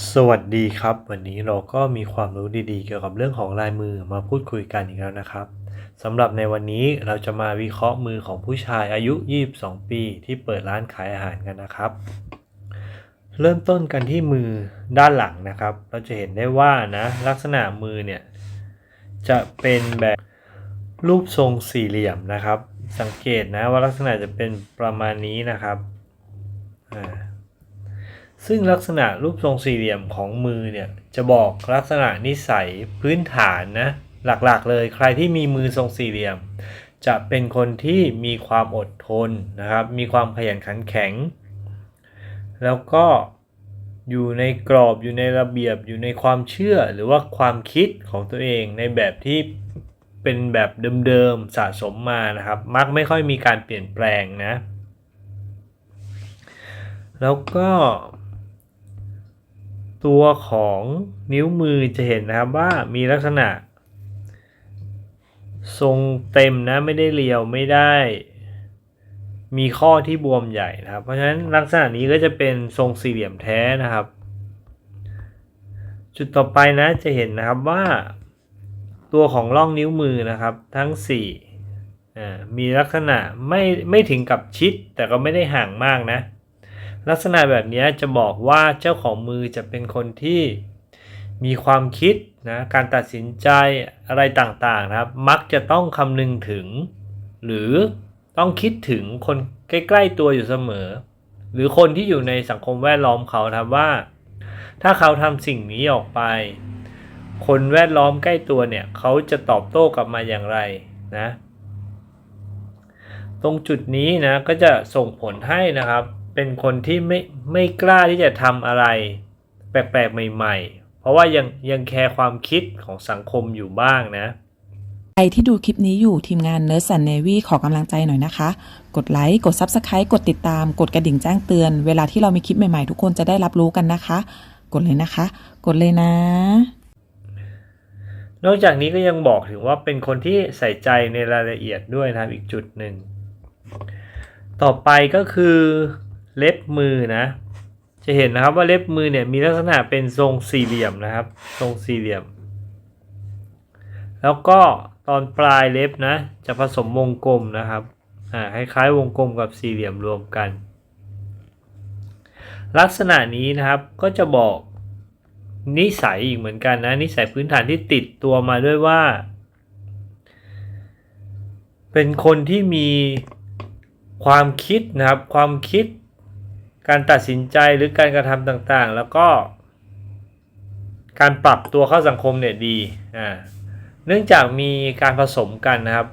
สวัสดีครับ วันนี้เราก็มีความรู้ดีๆ เกี่ยวกับเรื่องของลายมือมาพูดคุยกันอีกแล้วนะครับสำหรับในวันนี้เราจะมาวิเคราะห์มือของผู้ชายอายุ 22 ปี ที่เปิดร้านขายอาหารกันนะครับ เริ่มต้นกันที่มือด้านหลังนะครับ เราจะเห็นได้ว่านะลักษณะมือเนี่ยจะเป็นแบบรูปทรงสี่เหลี่ยมนะครับ สังเกตนะว่าลักษณะจะเป็นประมาณนี้นะครับอ่า ซึ่งลักษณะรูปทรงสี่เหลี่ยมของมือเนี่ยจะบอกลักษณะนิสัยพื้นฐานนะหลักๆเลยใครที่มีมือทรงสี่เหลี่ยม จะเป็นคนที่มีความอดทนนะครับ มีความขยันขันแข็ง แล้วก็อยู่ในกรอบอยู่ในระเบียบอยู่ในความเชื่อหรือว่าความคิดของตัวเองในแบบที่เป็นแบบเดิมๆสะสมมานะครับ มักไม่ค่อยมีการเปลี่ยนแปลงนะ แล้วก็ ตัวของนิ้วมือจะเห็นนะครับว่ามีลักษณะ ทรงเต็มนะไม่ได้เรียวไม่ได้ มีข้อที่บวมใหญ่นะครับ เพราะฉะนั้นลักษณะนี้ก็จะเป็นทรงสี่เหลี่ยมแท้นะครับ จุดต่อไปนะจะเห็นนะครับว่า ตัวของร่องนิ้วมือนะครับทั้ง4อ่ามีลักษณะไม่ไม่ถึงกับชิดแต่ก็ไม่ได้ห่างมากนะ ลักษณะแบบนี้จะบอกว่าเจ้าของมือจะเป็นคนที่มีความคิดนะการตัดสินใจอะไรต่างๆนะครับ มักจะต้องคำนึงถึง หรือต้องคิดถึงคนใกล้ๆตัวอยู่เสมอ หรือคนที่อยู่ในสังคมแวดล้อมเขาครับว่า ถ้าเขาทำสิ่งนี้ออกไป คนแวดล้อมใกล้ตัวเนี่ยเขาจะตอบโต้กลับมาอย่างไรนะ ตรงจุดนี้นะก็จะส่งผลให้นะครับ เป็นคนที่ไม่ไม่กล้าที่จะทำอะไร แปลกๆใหม่ ๆ เพราะว่ายังยังแคร์ความคิดของสังคมอยู่บ้างนะ ใครที่ดูคลิปนี้อยู่ทีมงาน Nurse and Navy ขอกำลังใจหน่อยนะคะ กดไลค์ กด Subscribe กดติดตาม กดกระดิ่งแจ้งเตือน เวลาที่เรามีคลิปใหม่ๆ ทุกคนจะได้รับรู้กันนะคะ กดเลยนะคะ กดเลยนะ นอกจากนี้ก็ยังบอกถึงว่าเป็นคนที่ใส่ใจในรายละเอียดด้วยนะครับอีกจุดหนึ่งต่อไปก็คือ เล็บมือนะ จะเห็นนะครับว่าเล็บมือเนี่ยมีลักษณะเป็นทรงสี่เหลี่ยมนะครับ ทรงสี่เหลี่ยม แล้วก็ตอนปลายเล็บนะ จะผสมวงกลมนะครับอ่าคล้ายๆวงกลมกับสี่เหลี่ยมรวมกัน ลักษณะนี้นะครับก็จะบอกนิสัยอีกเหมือนกันนะ นิสัยพื้นฐานที่ติดตัวมาด้วยว่า เป็นคนที่มีความคิดนะครับ ความคิด การตัดสินใจหรือการกระทำต่างๆ แล้วก็การปรับตัวเข้าสังคมเนี่ยดีอ่าเนื่องจากมีการผสมกันนะครับ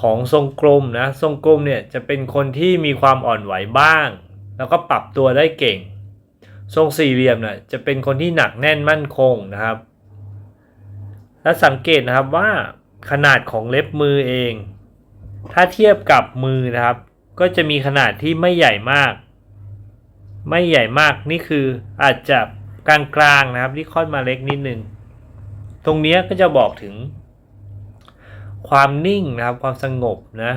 ของทรงกลมนะทรงกลมเนี่ยจะเป็นคนที่มีความอ่อนไหวบ้าง แล้วก็ปรับตัวได้เก่ง ทรงสี่เหลี่ยมเนี่ยจะเป็นคนที่หนักแน่นมั่นคงนะครับ และสังเกตนะครับว่าขนาดของเล็บมือเอง ถ้าเทียบกับมือนะครับ ก็จะมีขนาดที่ไม่ใหญ่มาก ไม่ใหญ่มากนี่คืออาจจะกลางๆนะครับที่ค่อนมาเล็กนิดนึงตรงนี้ก็จะบอกถึง ความนิ่งนะครับความสงบนะ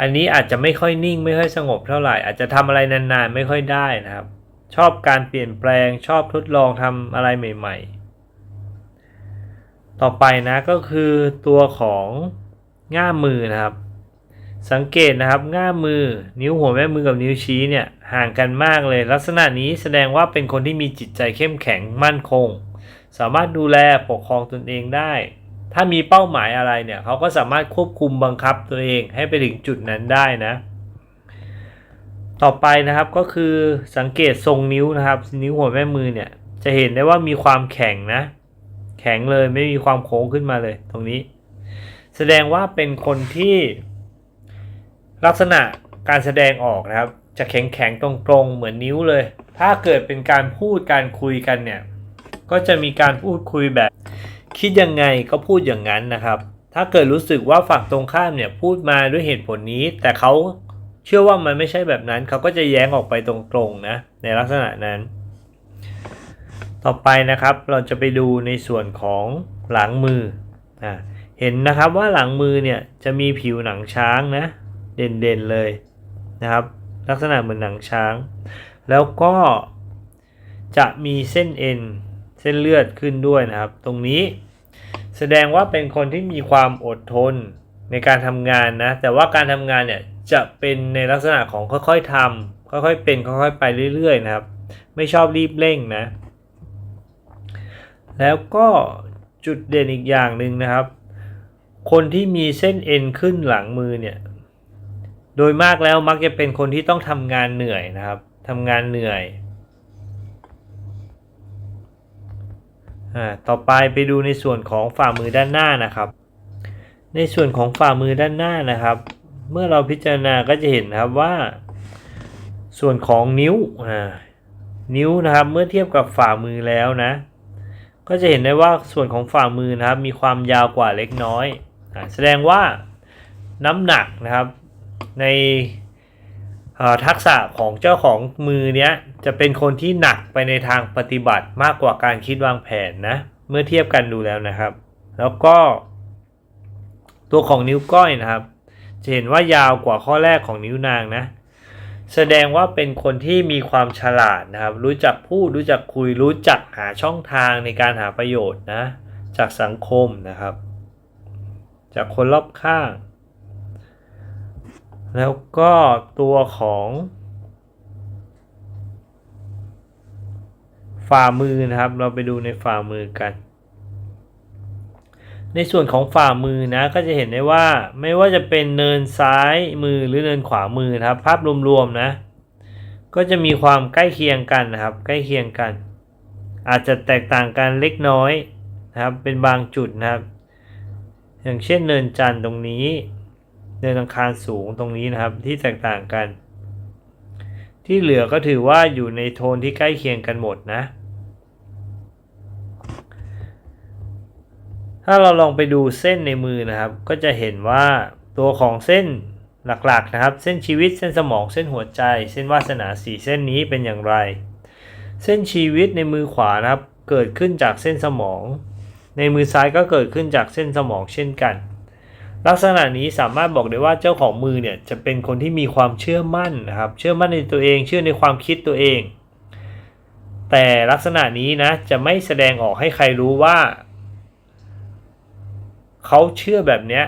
อันนี้อาจจะไม่ค่อยนิ่ง ไม่ค่อยสงบเท่าไหร่ อาจจะทำอะไรนานๆ ไม่ค่อยได้นะครับ ชอบการเปลี่ยนแปลงชอบทดลองทำอะไรใหม่ๆ ต่อไปนะก็คือตัวของง่ามมือนะครับ สังเกตนะครับง่ามมือ นิ้วหัวแม่มือกับนิ้วชี้เนี่ยห่างกันมากเลย ลักษณะนี้แสดงว่าเป็นคนที่มีจิตใจเข้มแข็งมั่นคง สามารถดูแลปกครองตนเองได้ ถ้ามีเป้าหมายอะไรเนี่ยเขาก็สามารถควบคุมบังคับตัวเองให้ไปถึงจุดนั้นได้นะ ต่อไปนะครับก็คือสังเกตทรงนิ้วนะครับ นิ้วหัวแม่มือเนี่ยจะเห็นได้ว่ามีความแข็งนะ แข็งเลยไม่มีความโค้งขึ้นมาเลยตรงนี้ แสดงว่าเป็นคนที่ ลักษณะการแสดงออกนะครับ จะแข็งแข็งๆ ตรงๆ เหมือนนิ้วเลย ถ้าเกิดเป็นการพูดการคุยกันเนี่ย ก็จะมีการพูดคุยแบบ คิดยังไงก็พูดอย่างนั้นนะครับ ถ้าเกิดรู้สึกว่าฝั่งตรงข้ามเนี่ยพูดมาด้วยเหตุผลนี้ แต่เขาเชื่อว่ามันไม่ใช่แบบนั้น เขาก็จะแย้งออกไปตรงๆนะในลักษณะนั้น ต่อไปนะครับเราจะไปดูในส่วนของหลังมืออ่าเห็นนะครับว่าหลังมือเนี่ยจะมีผิวหนังช้างนะ เด่นๆเลยนะครับ ลักษณะเหมือนหนังช้าง แล้วก็จะมีเส้นเอ็นเส้นเลือดขึ้นด้วยนะครับ ตรงนี้แสดงว่าเป็นคนที่มีความอดทนในการทำงานนะ แต่ว่าการทำงานเนี่ยจะเป็นในลักษณะของค่อยๆทำค่อยๆเป็นค่อยๆไปเรื่อยๆนะครับ ไม่ชอบรีบเร่งนะ แล้วก็จุดเด่นอีกอย่างหนึ่งนะครับ คนที่มีเส้นเอ็นขึ้นหลังมือเนี่ย โดยมากแล้วมักจะเป็นคนที่ต้องทำงานเหนื่อยนะครับทำงานเหนื่อยอ่าต่อไปไปดูในส่วนของฝ่ามือด้านหน้านะครับ ในส่วนของฝ่ามือด้านหน้านะครับ เมื่อเราพิจารณาก็จะเห็นนะครับว่า ส่วนของนิ้วอ่านิ้วนะครับเมื่อเทียบกับฝ่ามือแล้วนะ ก็จะเห็นได้ว่าส่วนของฝ่ามือนะครับ มีความยาวกว่าเล็กน้อยอแสดงว่าน้ำหนักนะครับ ในทักษะของเจ้าของมือเนี้ยจะเป็นคนที่หนักไปในทางปฏิบัติมากกว่าการคิดวางแผนนะ เมื่อเทียบกันดูแล้วนะครับ แล้วก็ ตัวของนิ้วก้อยนะครับ จะเห็นว่ายาวกว่าข้อแรกของนิ้วนางนะ แสดงว่าเป็นคนที่มีความฉลาดนะครับ รู้จักพูดรู้จักคุยรู้จักหาช่องทางในการหาประโยชน์นะ จากสังคมนะครับ จากคนรอบข้าง แล้วก็ตัวของฝ่ามือนะครับ เราไปดูในฝ่ามือกัน ในส่วนของฝ่ามือนะก็จะเห็นได้ว่าไม่ว่าจะเป็นเนินซ้ายมือหรือเนินขวามือนะครับ ภาพรวมๆนะ ก็จะมีความใกล้เคียงกันนะครับ ใกล้เคียงกัน อาจจะแตกต่างกันเล็กน้อยนะครับ เป็นบางจุดนะครับ อย่างเช่นเนินจันทร์ตรงนี้ เนินอังคารสูงตรงนี้นะครับที่แตกต่างกัน ที่เหลือก็ถือว่าอยู่ในโทนที่ใกล้เคียงกันหมดนะ ถ้าเราลองไปดูเส้นในมือนะครับ ก็จะเห็นว่าตัวของเส้นหลักๆนะครับ เส้นชีวิตเส้นสมองเส้นหัวใจ เส้นวาสนาสีเส้นนี้เป็นอย่างไร เส้นชีวิตในมือขวานะครับ เกิดขึ้นจากเส้นสมอง ในมือซ้ายก็เกิดขึ้นจากเส้นสมองเช่นกัน ลักษณะนี้สามารถบอกได้ว่าเจ้าของมือเนี่ยจะเป็นคนที่มีความเชื่อมั่นนะครับ เชื่อมั่นในตัวเองเชื่อในความคิดตัวเอง แต่ลักษณะนี้นะจะไม่แสดงออกให้ใครรู้ว่า เขาเชื่อแบบเนี้ย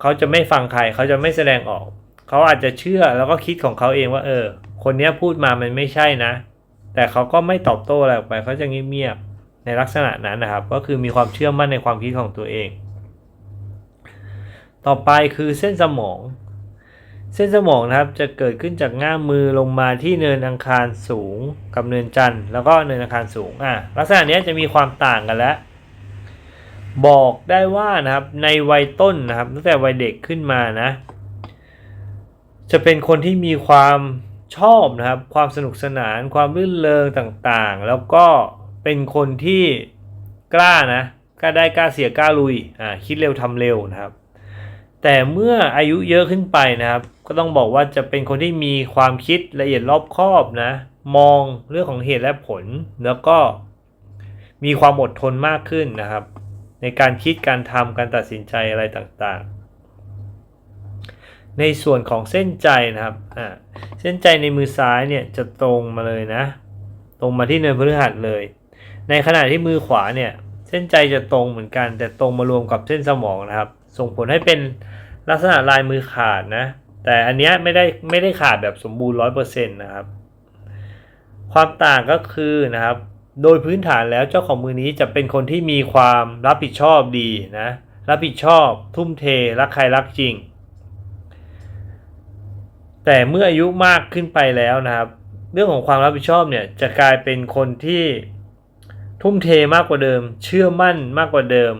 เขาจะไม่ฟังใครเขาจะไม่แสดงออก เขาอาจจะเชื่อแล้วก็คิดของเขาเองว่า เออ คนนี้พูดมามันไม่ใช่นะ แต่เขาก็ไม่ตอบโต้อะไรออกไปเขาจะเงียบๆในลักษณะนั้นนะครับ ก็คือมีความเชื่อมั่นในความคิดของตัวเอง ต่อไปคือเส้นสมอง เส้นสมองนะครับจะเกิดขึ้นจากง่ามมือลงมาที่เนินอังคารสูงกับเนินจันทร์แล้วก็เนินอังคารสูงอะลักษณะนี้จะมีความต่างกันแล้วบอกได้ว่านะครับในวัยต้นนะครับตั้งแต่วัยเด็กขึ้นมานะ จะเป็นคนที่มีความชอบนะครับ ความสนุกสนานความรื่นเริงต่างๆ แล้วก็เป็นคนที่กล้านะกล้าได้กล้าเสียกล้าลุยอ่าคิดเร็วทำเร็วนะครับ แต่เมื่ออายุเยอะขึ้นไปนะครับ ก็ต้องบอกว่าจะเป็นคนที่มีความคิดละเอียดรอบคอบนะ มองเรื่องของเหตุและผล แล้วก็มีความอดทนมากขึ้นนะครับ ในการคิดการทำการตัดสินใจอะไรต่างๆ ในส่วนของเส้นใจนะครับอ่าเส้นใจในมือซ้ายเนี่ยจะตรงมาเลยนะ ตรงมาที่เนินพฤหัสเลย ในขณะที่มือขวาเนี่ยเส้นใจจะตรงเหมือนกัน แต่ตรงมารวมกับเส้นสมองนะครับ ส่งผลให้เป็น ลักษณะลายมือขาดนะ แต่อันเนี้ยไม่ได้ไม่ได้ขาดแบบสมบูรณ์ร้อยเปอร์เซ็นต์นะครับ ความต่างก็คือนะครับ โดยพื้นฐานแล้วเจ้าของมือนี้จะเป็นคนที่มีความรับผิดชอบดีนะ รับผิดชอบทุ่มเทรักใครรักจริง แต่เมื่ออายุมากขึ้นไปแล้วนะครับ เรื่องของความรับผิดชอบเนี่ยจะกลายเป็นคนที่ทุ่มเทมากกว่าเดิม เชื่อมั่นมากกว่าเดิม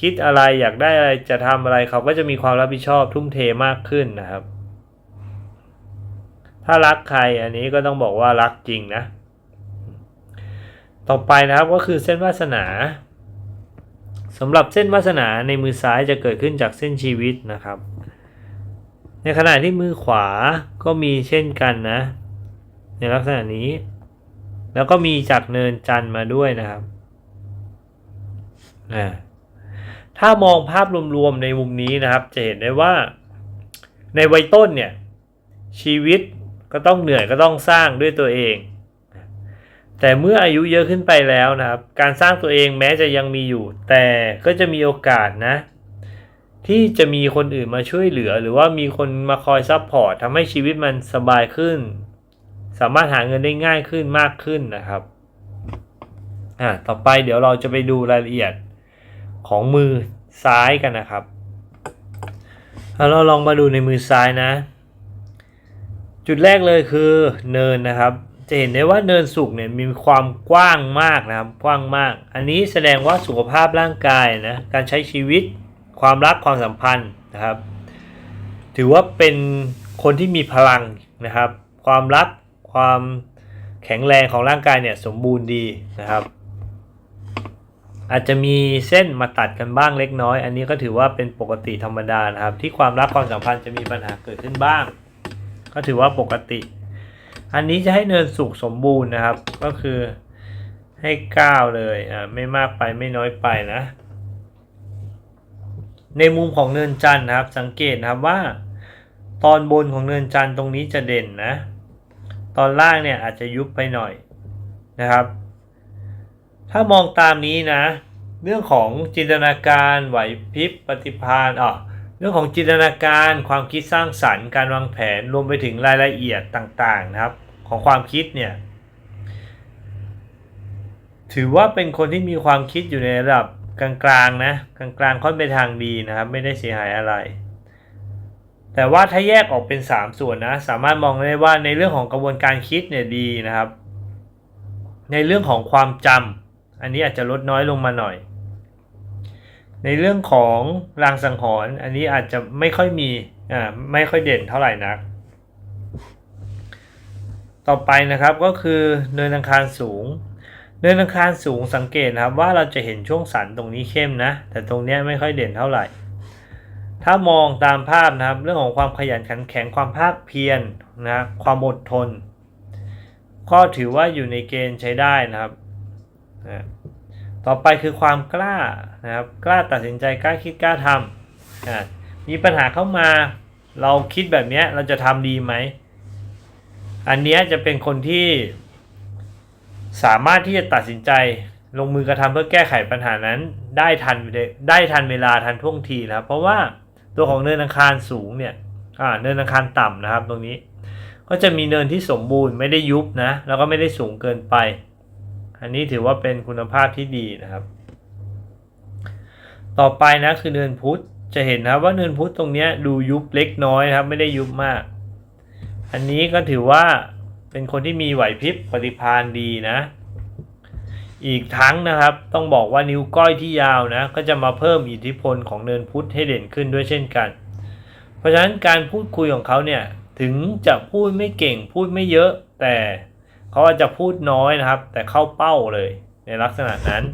คิดอะไรอยากได้อะไรจะทำอะไรเขาก็จะมีความรับผิดชอบทุ่มเทมากขึ้นนะครับ ถ้ารักใครอันนี้ก็ต้องบอกว่ารักจริงนะ ต่อไปนะครับก็คือเส้นวาสนาสำหรับเส้นวาสนาในมือซ้ายจะเกิดขึ้นจากเส้นชีวิตนะครับ ในขณะที่มือขวาก็มีเช่นกันนะ ในลักษณะนี้ แล้วก็มีจากเนินจันทร์มาด้วยนะครับอ่า ถ้ามองภาพรวมๆในมุมนี้นะครับ จะเห็นได้ว่าในวัยต้นเนี่ยชีวิตก็ต้องเหนื่อยก็ต้องสร้างด้วยตัวเอง แต่เมื่ออายุเยอะขึ้นไปแล้วนะครับ การสร้างตัวเองแม้จะยังมีอยู่ แต่ก็จะมีโอกาสนะ ที่จะมีคนอื่นมาช่วยเหลือ หรือว่ามีคนมาคอยซัพพอร์ตทำให้ชีวิตมันสบายขึ้น สามารถหาเงินได้ง่ายขึ้นมากขึ้นนะครับอ่าต่อไปเดี๋ยวเราจะไปดูรายละเอียด ของมือซ้ายกันนะครับแล้วเราลองมาดูในมือซ้ายนะ จุดแรกเลยคือเนินนะครับ จะเห็นได้ว่าเนินสุกเนี่ยมีความกว้างมากนะครับกว้างมาก อันนี้แสดงว่าสุขภาพร่างกายนะการใช้ชีวิตความรักความสัมพันธ์นะครับ ถือว่าเป็นคนที่มีพลังนะครับ ความรักความแข็งแรงของร่างกายเนี่ยสมบูรณ์ดีนะครับ อาจจะมีเส้นมาตัดกันบ้างเล็กน้อย อันนี้ก็ถือว่าเป็นปกติธรรมดานะครับ ที่ความรักความสัมพันธ์จะมีปัญหาเกิดขึ้นบ้าง ก็ถือว่าปกติ อันนี้จะให้เนินสุกสมบูรณ์นะครับ ก็คือให้9เลยอ่าไม่มากไปไม่น้อยไปนะ ในมุมของเนินจันทร์นะครับ สังเกตนะครับว่า ตอนบนของเนินจันทร์ตรงนี้จะเด่นนะ ตอนล่างเนี่ยอาจจะยุบไปหน่อยนะครับ ถ้ามองตามนี้นะ เรื่องของจินตนาการไหวพริบปฏิภาณอะเรื่องของจินตนาการความคิดสร้างสรรค์การวางแผนรวมไปถึงรายละเอียดต่างๆนะครับ ของความคิดเนี่ย ถือว่าเป็นคนที่มีความคิดอยู่ในระดับกลางๆนะกลางๆค่อนไปทางดีนะครับ ไม่ได้เสียหายอะไร แต่ว่าถ้าแยกออกเป็น 3 ส่วนนะ สามารถมองได้ว่าในเรื่องของกระบวนการคิดเนี่ยดีนะครับ ในเรื่องของความจำ อันนี้อาจจะลดน้อยลงมาหน่อย ในเรื่องของรางสังหรณ์อันนี้อาจจะไม่ค่อยมีอ่าไม่ค่อยเด่นเท่าไหร่นัก ต่อไปนะครับก็คือเนินอังคารสูง เนินอังคารสูงสังเกตนะครับว่าเราจะเห็นช่วงสันตรงนี้เข้มนะ แต่ตรงนี้ไม่ค่อยเด่นเท่าไหร่ถ้ามองตามภาพนะครับเรื่องของความขยันขันแข็งความภาคเพียรนะความอดทน ก็ถือว่าอยู่ในเกณฑ์ใช้ได้นะครับ นะต่อไปคือความกล้านะครับกล้าตัดสินใจกล้าคิดกล้าทำอะมีปัญหาเข้ามาเราคิดแบบนี้เราจะทำดีไหม อันเนี้ยจะเป็นคนที่สามารถที่จะตัดสินใจลงมือกระทำเพื่อแก้ไขปัญหานั้นได้ทันได้ทันเวลาทันท่วงทีนะครับเพราะว่าตัวของเนินอังคารสูงเนี่ยอ่าเนินอังคารต่ำนะครับตรงนี้ ก็จะมีเนินที่สมบูรณ์ไม่ได้ยุบนะแล้วก็ไม่ได้สูงเกินไป อันนี้ถือว่าเป็นคุณภาพที่ดีนะครับ ต่อไปนะคือเนินพุธจะเห็นนะว่าเนินพุธตรงนี้ดูยุบเล็กน้อยนะครับ ไม่ได้ยุบมาก อันนี้ก็ถือว่าเป็นคนที่มีไหวพริบปฏิภาณดีนะ อีกทั้งนะครับ ต้องบอกว่านิ้วก้อยที่ยาวนะ ก็จะมาเพิ่มอิทธิพลของเนินพุธให้เด่นขึ้นด้วยเช่นกัน เพราะฉะนั้นการพูดคุยของเขาเนี่ยถึงจะพูดไม่เก่งพูดไม่เยอะแต่ เขาอาจจะพูดน้อยนะครับ แต่เข้าเป้าเลยในลักษณะนั้น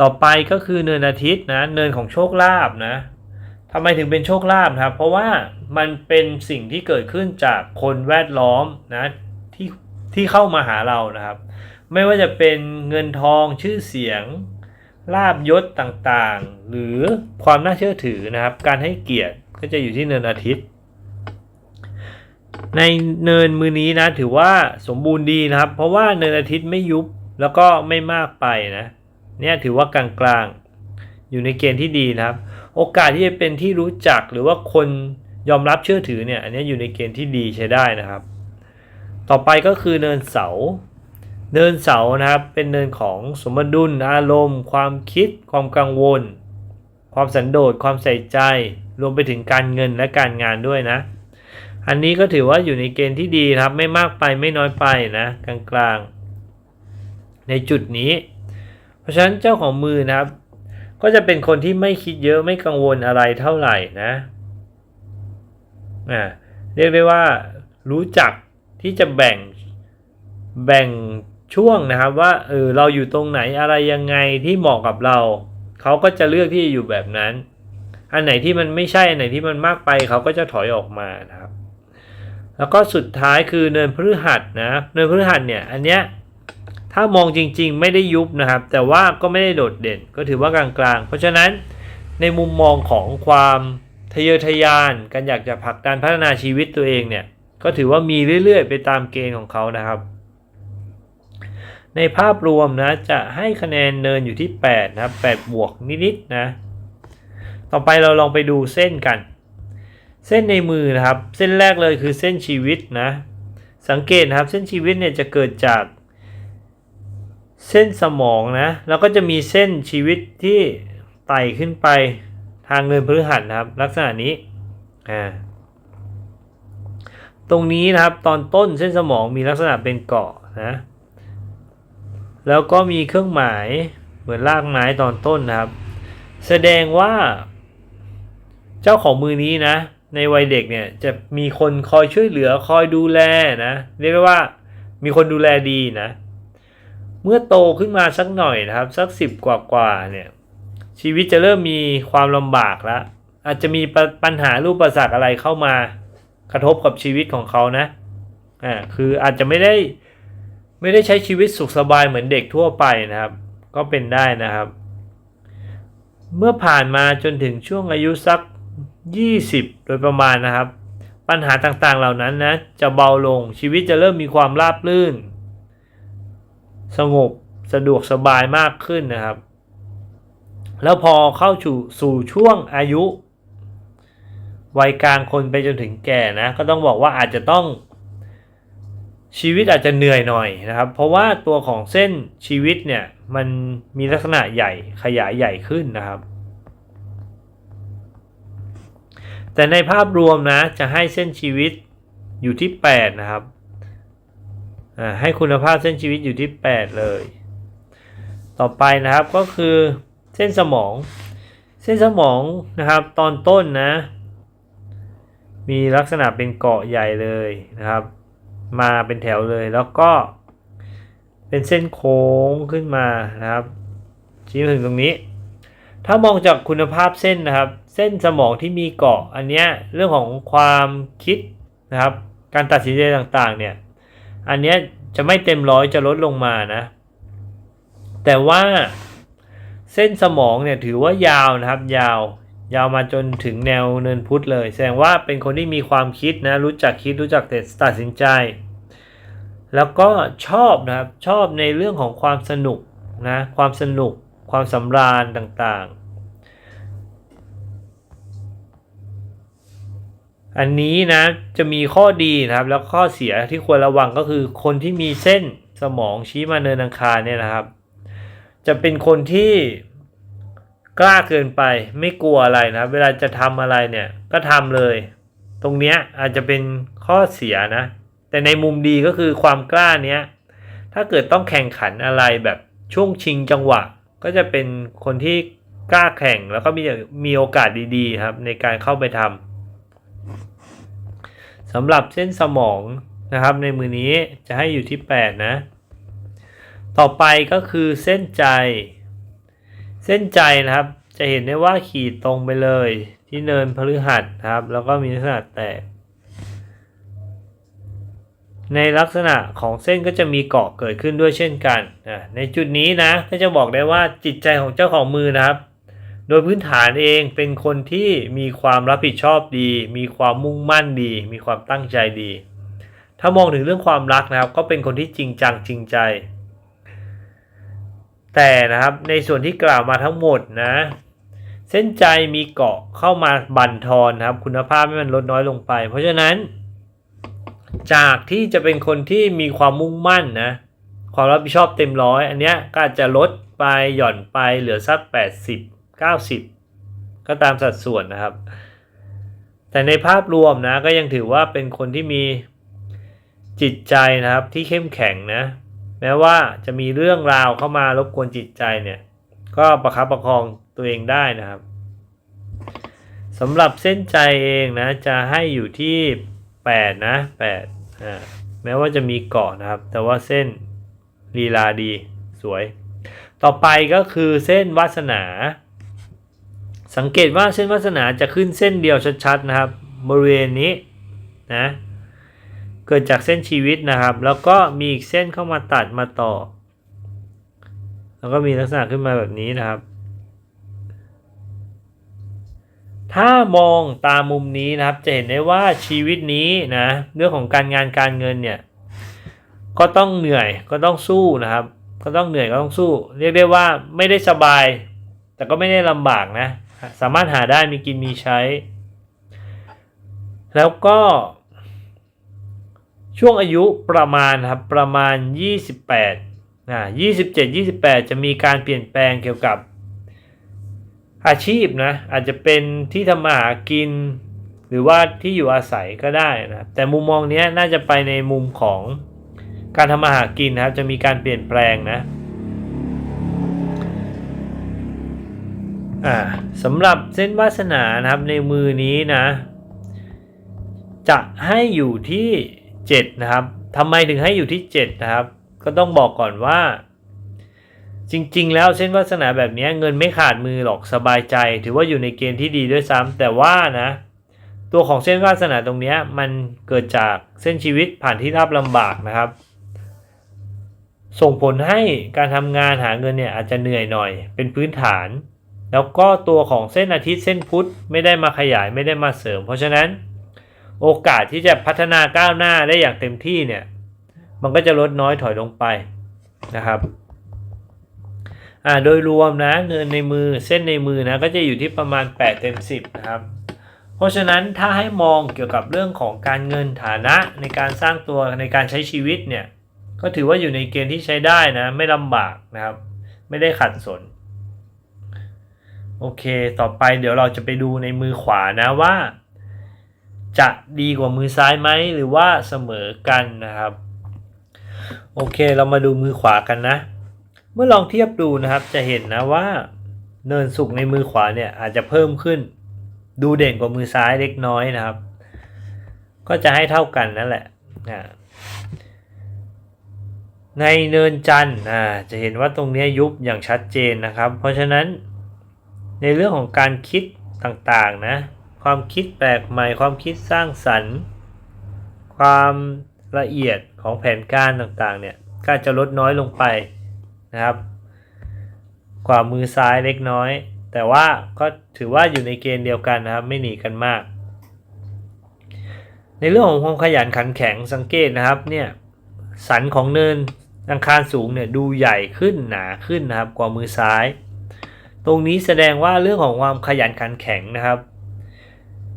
ต่อไปก็คือเนินอาทิตย์นะเนินของโชคลาภนะทำไมถึงเป็นโชคลาภครับ เพราะว่ามันเป็นสิ่งที่เกิดขึ้นจากคนแวดล้อมนะที่ที่เข้ามาหาเรานะครับ ไม่ว่าจะเป็นเงินทองชื่อเสียงลาบยศต่างๆ หรือความน่าเชื่อถือนะครับ การให้เกียรติก็จะอยู่ที่เนินอาทิตย์ ในเนินมือนี้นะ ถือว่าสมบูรณ์ดีนะครับ เพราะว่าเนินอาทิตย์ไม่ยุบแล้วก็ไม่มากไปนะเนี่ยถือว่ากลางๆ อยู่ในเกณฑ์ที่ดีนะครับ โอกาสที่จะเป็นที่รู้จักหรือว่าคนยอมรับเชื่อถือเนี่ยอันนี้อยู่ในเกณฑ์ที่ดีใช้ได้นะครับ ต่อไปก็คือเนินเสา เนินเสานะครับเป็นเนินของสมดุลอารมณ์ ความคิด ความกังวล ความสันโดษความใส่ใจ รวมไปถึงการเงินและการงานด้วยนะ อันนี้ก็ถือว่าอยู่ในเกณฑ์ที่ดีครับ ไม่มากไปไม่น้อยไปนะกลางๆ ในจุดนี้ เพราะฉะนั้นเจ้าของมือนะครับ ก็จะเป็นคนที่ไม่คิดเยอะไม่กังวลอะไรเท่าไหร่นะอ่าเรียกได้ว่ารู้จักที่จะแบ่งแบ่งช่วงนะครับว่าเออเราอยู่ตรงไหนอะไรยังไงที่เหมาะกับเรา เขาก็จะเลือกที่จะอยู่แบบนั้น อันไหนที่มันไม่ใช่ อันไหนที่มันมากไปเขาก็จะถอยออกมานะครับ แล้วก็สุดท้ายคือเนินพฤหัสนะเนินพฤหัสเนี่ยอันเนี้ยถ้ามองจริงๆ ไม่ได้ยุบนะครับ แต่ว่าก็ไม่ได้โดดเด่นก็ถือว่ากลางๆ เพราะฉะนั้นในมุมมองของความทะเยอทะยานการอยากจะผลักดันพัฒนาชีวิตตัวเองเนี่ยก็ถือว่ามีเรื่อยๆ ไปตามเกณฑ์ของเขานะครับ ในภาพรวมนะจะให้คะแนนเนินอยู่ที่8นะครับ8บวกนิดๆนะต่อไปเราลองไปดูเส้นกัน เส้นในมือนะครับ เส้นแรกเลยคือเส้นชีวิตนะ สังเกตนะครับ เส้นชีวิตเนี่ยจะเกิดจาก เส้นสมองนะ แล้วก็จะมีเส้นชีวิตที่ไต่ขึ้นไปทางเนินพฤหัสนะครับ ลักษณะนี้ อ่า ตรงนี้นะครับ ตอนต้นเส้นสมองมีลักษณะเป็นเกาะนะ แล้วก็มีเครื่องหมายเหมือนรากไม้ตอนต้นนะครับ แสดงว่า เจ้าของมือนี้นะ ในวัยเด็กเนี่ยจะมีคนคอยช่วยเหลือคอยดูแลนะเรียกว่ามีคนดูแลดีนะเมื่อโตขึ้นมาสักหน่อยนะครับ สักสิบกว่ากว่าเนี่ยชีวิตจะเริ่มมีความลำบากแล้วอาจจะมีปปัญหารูปประสักอะไรเข้ามากระทบกับชีวิตของเขานะอ่าคืออาจจะไม่ได้ไม่ได้ใช้ชีวิตสุขสบายเหมือนเด็กทั่วไปนะครับ ก็เป็นได้นะครับ เมื่อผ่านมาจนถึงช่วงอายุสัก 20 โดยประมาณนะครับ ปัญหาต่างๆเหล่านั้นนะจะเบาลงชีวิตจะเริ่มมีความราบรื่น สงบสะดวกสบายมากขึ้นนะครับ แล้วพอเข้าสู่สู่ช่วงอายุ วัยกลางคนไปจนถึงแก่นะ ก็ต้องบอกว่าอาจจะต้องชีวิตอาจจะเหนื่อยหน่อยนะครับ เพราะว่าตัวของเส้นชีวิตเนี่ยมันมีลักษณะใหญ่ขยายใหญ่ขึ้นนะครับ แต่ในภาพรวมนะจะให้เส้นชีวิตอยู่ที่ 8 นะครับให้คุณภาพเส้นชีวิตอยู่ที่ 8 เลย ต่อไปนะครับก็คือเส้นสมอง เส้นสมองนะครับตอนต้นนะ มีลักษณะเป็นเกาะใหญ่เลยนะครับ มาเป็นแถวเลยแล้วก็ เป็นเส้นโค้งขึ้นมานะครับชี้มาถึงตรงนี้ ถ้ามองจากคุณภาพเส้นนะครับ เส้นสมองที่มีเกาะอันเนี้ยเรื่องของความคิดนะครับ การตัดสินใจต่างๆเนี่ยอันเนี้ยจะไม่เต็มร้อยจะลดลงมานะ แต่ว่าเส้นสมองเนี่ยถือว่ายาวนะครับ ยาวยาวมาจนถึงแนวเนินพุทธเลย แสดงว่าเป็นคนที่มีความคิดนะรู้จักคิดรู้จักตัดสินใจ แล้วก็ชอบนะครับชอบในเรื่องของความสนุกนะความสนุก ความสำราญต่างๆ อันนี้นะจะมีข้อดีนะครับ แล้วข้อเสียที่ควรระวังก็คือคนที่มีเส้นสมองชี้มาเนินอังคารเนี่ยนะครับ จะเป็นคนที่กล้าเกินไปไม่กลัวอะไรนะเวลาจะทำอะไรเนี่ยก็ทำเลย ตรงเนี้ยอาจจะเป็นข้อเสียนะ แต่ในมุมดีก็คือความกล้าเนี้ยถ้าเกิดต้องแข่งขันอะไรแบบช่วงชิงจังหวะ ก็จะเป็นคนที่กล้าแข่งแล้วก็มีมีโอกาสดีๆครับในการเข้าไปทำสำหรับเส้นสมองนะครับในมือนี้จะให้อยู่ที่ 8 นะ ต่อไปก็คือเส้นใจ เส้นใจนะครับจะเห็นได้ว่าขีดตรงไปเลยที่เนินพฤหัสครับ แล้วก็มีลักษณะแตก ในลักษณะของเส้นก็จะมีเกาะเกิดขึ้นด้วยเช่นกันในจุดนี้นะก็จะบอกได้ว่าจิตใจของเจ้าของมือนะครับ โดยพื้นฐานเองเป็นคนที่มีความรับผิดชอบดี มีความมุ่งมั่นดี มีความตั้งใจดี ถ้ามองถึงเรื่องความรักนะครับ ก็เป็นคนที่จริงจังจริงใจ แต่นะครับในส่วนที่กล่าวมาทั้งหมดนะ เส้นใจมีเกาะเข้ามาบั่นทอนนะครับ คุณภาพให้มันลดน้อยลงไป เพราะฉะนั้น จากที่จะเป็นคนที่มีความมุ่งมั่นนะความรับผิดชอบเต็มร้อยอันเนี้ยก็อาจจะลดไปหย่อนไปเหลือสัก 80 90 ก็ตามสัดส่วนนะครับ แต่ในภาพรวมนะก็ยังถือว่าเป็นคนที่มีจิตใจนะครับที่เข้มแข็งนะแม้ว่าจะมีเรื่องราวเข้ามารบกวนจิตใจเนี่ยก็ประคับประคองตัวเองได้นะครับสำหรับเส้นใจเองนะจะให้อยู่ที่ 8 นะ8อ่าแม้ว่าจะมีเกาะนะครับ แต่ว่าเส้นลีลาดีสวย ต่อไปก็คือเส้นวาสนา สังเกตว่าเส้นวาสนาจะขึ้นเส้นเดียวชัดๆนะครับ บริเวณนี้นะเกิดจากเส้นชีวิตนะครับ แล้วก็มีอีกเส้นเข้ามาตัดมาต่อ แล้วก็มีลักษณะขึ้นมาแบบนี้นะครับ ถ้ามองตามมุมนี้นะครับ จะเห็นได้ว่าชีวิตนี้นะเรื่องของการงานการเงินเนี่ย ก็ต้องเหนื่อยก็ต้องสู้นะครับ ก็ต้องเหนื่อยก็ต้องสู้ เรียกได้ว่าไม่ได้สบาย แต่ก็ไม่ได้ลำบากนะ สามารถหาได้มีกินมีใช้ แล้วก็ช่วงอายุประมาณครับประมาณ 28นะ27 28 จะมีการเปลี่ยนแปลงเกี่ยวกับ อาชีพนะอาจจะเป็นที่ทำมาหากิน หรือว่าที่อยู่อาศัยก็ได้นะแต่มุมมองนี้น่าจะไปในมุมของการทำมาหากินนะครับจะมีการเปลี่ยนแปลงนะอ่าสำหรับเส้นวาสนานะครับในมือนี้นะ จะให้อยู่ที่ 7 นะครับทำไมถึงให้อยู่ที่ 7 นะครับ ก็ต้องบอกก่อนว่า จริง ๆ แล้วเส้นวาสนาแบบนี้เงินไม่ขาดมือหรอกสบายใจ ถือว่าอยู่ในเกณฑ์ที่ดีด้วยซ้ำแต่ว่านะ ตัวของเส้นวาสนาตรงนี้มันเกิดจากเส้นชีวิตผ่านที่ราบลำบากนะครับ ส่งผลให้การทำงานหาเงินเนี่ยอาจจะเหนื่อยหน่อย เป็นพื้นฐาน แล้วก็ตัวของเส้นอาทิตย์เส้นพุธไม่ได้มาขยายไม่ได้มาเสริม เพราะฉะนั้นโอกาสที่จะพัฒนาก้าวหน้าได้อย่างเต็มที่เนี่ย มันก็จะลดน้อยถอยลงไปนะครับ อ่าโดยรวมนะเงินในมือเส้นในมือนะก็จะอยู่ที่ประมาณ 8 เต็ม 10 นะครับ เพราะฉะนั้นถ้าให้มองเกี่ยวกับเรื่องของการเงินฐานะในการสร้างตัวในการใช้ชีวิตเนี่ยก็ถือว่าอยู่ในเกณฑ์ที่ใช้ได้นะ ไม่ลำบากนะครับ ไม่ได้ขัดสน โอเค ต่อไปเดี๋ยวเราจะไปดูในมือขวานะว่า จะดีกว่ามือซ้ายไหมหรือว่าเสมอกันนะครับ โอเคเรามาดูมือขวากันนะ เมื่อลองเทียบดูนะครับจะเห็นนะว่าเนินสุกในมือขวาเนี่ยอาจจะเพิ่มขึ้น ดูเด่นกว่ามือซ้ายเล็กน้อยนะครับ ก็จะให้เท่ากันนั่นแหละนะในเนินจันทร์จะเห็นว่าตรงนี้ยุบอย่างชัดเจนนะครับ เพราะฉะนั้นในเรื่องของการคิดต่างๆนะความคิดแปลกใหม่ความคิดสร้างสรรค์ ความละเอียดของแผนการต่างๆเนี่ยก็จะลดน้อยลงไป นะครับ กว่ามือซ้ายเล็กน้อย แต่ว่าก็ถือว่าอยู่ในเกณฑ์เดียวกันนะครับ ไม่หนีกันมาก ในเรื่องของความขยันขันแข็งสังเกตนะครับเนี่ยสันของเนินอังคารสูงเนี่ยดูใหญ่ขึ้นหนาขึ้นนะครับ กว่ามือซ้าย ตรงนี้แสดงว่าเรื่องของความขยันขันแข็งนะครับ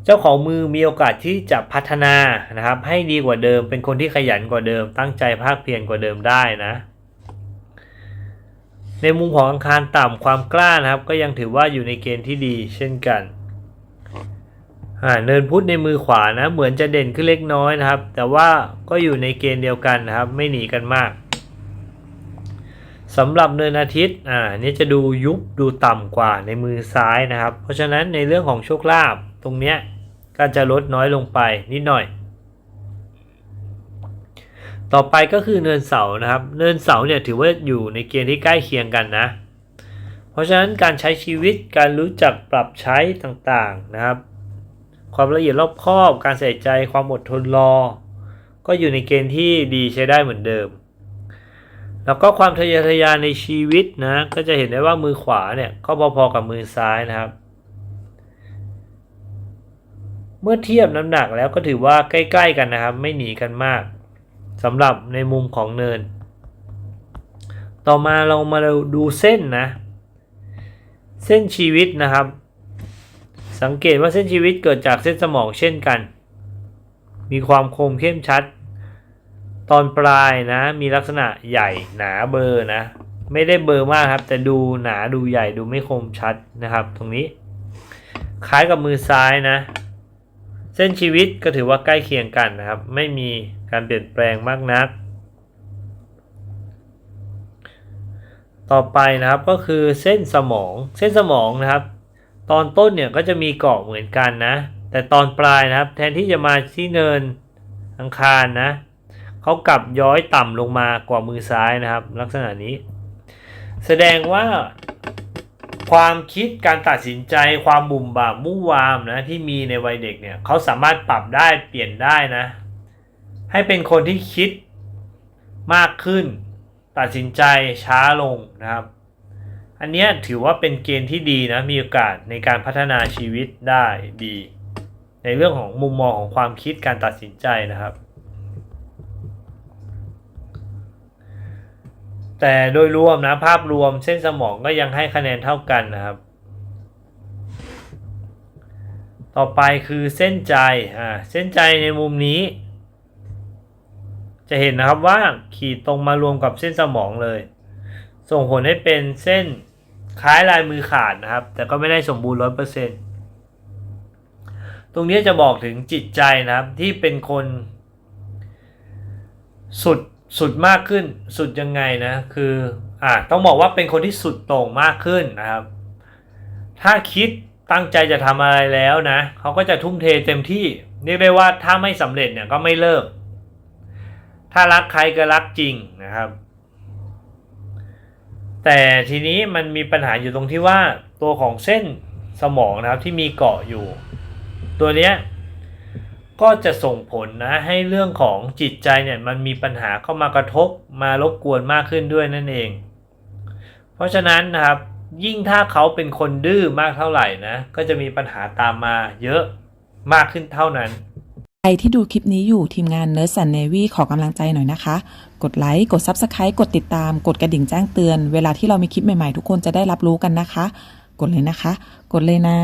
เจ้าของมือมีโอกาสที่จะพัฒนานะครับ ให้ดีกว่าเดิม เป็นคนที่ขยันกว่าเดิม ตั้งใจภาคเพียรกว่าเดิมได้นะ ในมุมของอังคารต่ำความกล้านะครับ ก็ยังถือว่าอยู่ในเกณฑ์ที่ดีเช่นกันเนินพุธในมือขวานะเหมือนจะเด่นขึ้นเล็กน้อยนะครับ แต่ว่าก็อยู่ในเกณฑ์เดียวกันนะครับ ไม่หนีกันมากสำหรับเนินอาทิตย์อ่านี่จะดูยุบดูต่ำกว่าในมือซ้ายนะครับ เพราะฉะนั้นในเรื่องของโชคลาภตรงเนี้ยก็จะลดน้อยลงไปนิดหน่อย ต่อไปก็คือเนินเสานะครับ เนินเสาเนี่ยถือว่าอยู่ในเกณฑ์ที่ใกล้เคียงกันนะ เพราะฉะนั้นการใช้ชีวิตการรู้จักปรับใช้ต่างๆนะครับ ความละเอียดรอบคอบ การใส่ใจความอดทนรอ ก็อยู่ในเกณฑ์ที่ดีใช้ได้เหมือนเดิม แล้วก็ความทะเยอทะยานในชีวิตนะก็จะเห็นได้ว่ามือขวาเนี่ยก็พอๆกับมือซ้ายนะครับเมื่อเทียบน้ำหนักแล้วก็ถือว่าใกล้ ๆ กันนะครับ ไม่หนีกันมาก สำหรับในมุมของเนิน ต่อมาเรามาดูเส้นนะ เส้นชีวิตนะครับ สังเกตว่าเส้นชีวิตเกิดจากเส้นสมองเช่นกัน มีความคมเข้มชัด ตอนปลายนะ มีลักษณะใหญ่หนาเบอร์นะ ไม่ได้เบอร์มากครับ แต่ดูหนาดูใหญ่ดูไม่คมชัดนะครับ ตรงนี้ คล้ายกับมือซ้ายนะ เส้นชีวิตก็ถือว่าใกล้เคียงกันนะครับ ไม่มี การเปลี่ยนแปลงมากนัก ต่อไปนะครับก็คือเส้นสมองเส้นสมองนะครับ ตอนต้นเนี่ยก็จะมีเกาะเหมือนกันนะ แต่ตอนปลายนะครับ แทนที่จะมาที่เนินอังคารนะเขากลับย้อยต่ำลงมากว่ามือซ้ายนะครับ ลักษณะนี้ แสดงว่าความคิดการตัดสินใจความบุ่มบ่ามมุ่วามนะที่มีในวัยเด็กเนี่ยเขาสามารถปรับได้เปลี่ยนได้นะ ให้เป็นคนที่คิดมากขึ้น ตัดสินใจช้าลงนะครับ อันนี้ถือว่าเป็นเกณฑ์ที่ดีนะมีโอกาสในการพัฒนาชีวิตได้ดี ในเรื่องของมุมมองของความคิดการตัดสินใจนะครับ แต่โดยรวมนะภาพรวมเส้นสมองก็ยังให้คะแนนเท่ากันนะครับ ต่อไปคือเส้นใจอ่าเส้นใจในมุมนี้ จะเห็นนะครับว่าขีดตรงมารวมกับเส้นสมองเลย ส่งผลให้เป็นเส้นคล้ายลายมือขาดนะครับ แต่ก็ไม่ได้สมบูรณ์ร้อยเปอร์เซ็นต์ตรงนี้จะบอกถึงจิตใจนะครับ ที่เป็นคน สุดสุดมากขึ้น สุดยังไงนะ คืออ่าต้องบอกว่าเป็นคนที่สุดโต่งมากขึ้นนะครับ ถ้าคิดตั้งใจจะทำอะไรแล้วนะเขาก็จะทุ่มเทเต็มที่เรียกได้ว่าถ้าไม่สำเร็จเนี่ยก็ไม่เลิก ถ้ารักใครก็รักจริงนะครับ แต่ทีนี้มันมีปัญหาอยู่ตรงที่ว่าตัวของเส้นสมองนะครับที่มีเกาะอยู่ ตัวเนี้ยก็จะส่งผลนะให้เรื่องของจิตใจเนี่ยมันมีปัญหาเข้ามากระทบมารบกวนมากขึ้นด้วยนั่นเอง เพราะฉะนั้นนะครับยิ่งถ้าเขาเป็นคนดื้อมากเท่าไหร่นะก็จะมีปัญหาตามมาเยอะมากขึ้นเท่านั้น ใครที่ดูคลิปนี้อยู่ทีมงาน Nurse and Navy ขอกำลังใจหน่อยนะคะ กดไลค์ กด Subscribe กดติดตาม กดกระดิ่งแจ้งเตือน เวลาที่เรามีคลิปใหม่ๆ ทุกคนจะได้รับรู้กันนะคะ กดเลยนะคะ กดเลยนะ